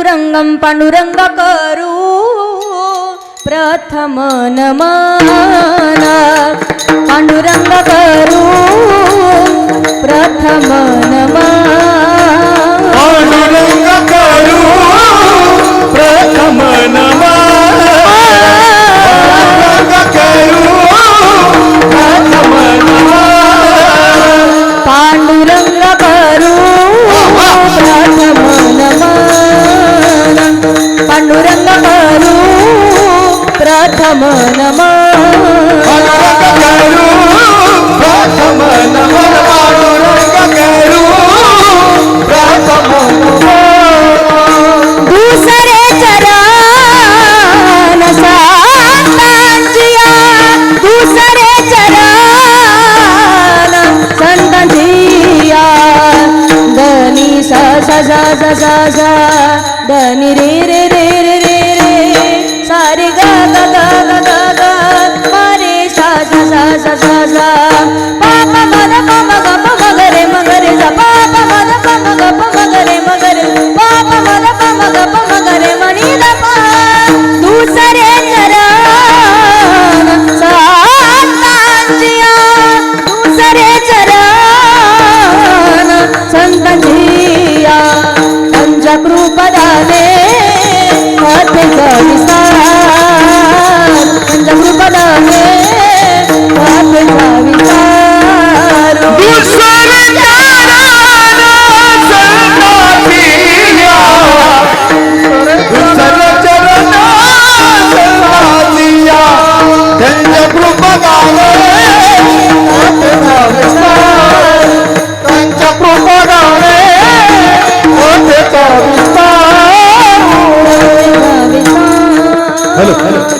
పాండురంగం పాండురంగకారు ప్రథమ నమాన. పాండురంగకారు ప్రథమ నమో నమో sa sa sa sa sa da ni re re re re सा सा सा। पाप मद मम गप मगरे मगरे सा। पाप मद मम गप मगरे मगरे पाप मद मम गप मगरे मणी दपा दुसरे कृपदाने हात Adiós.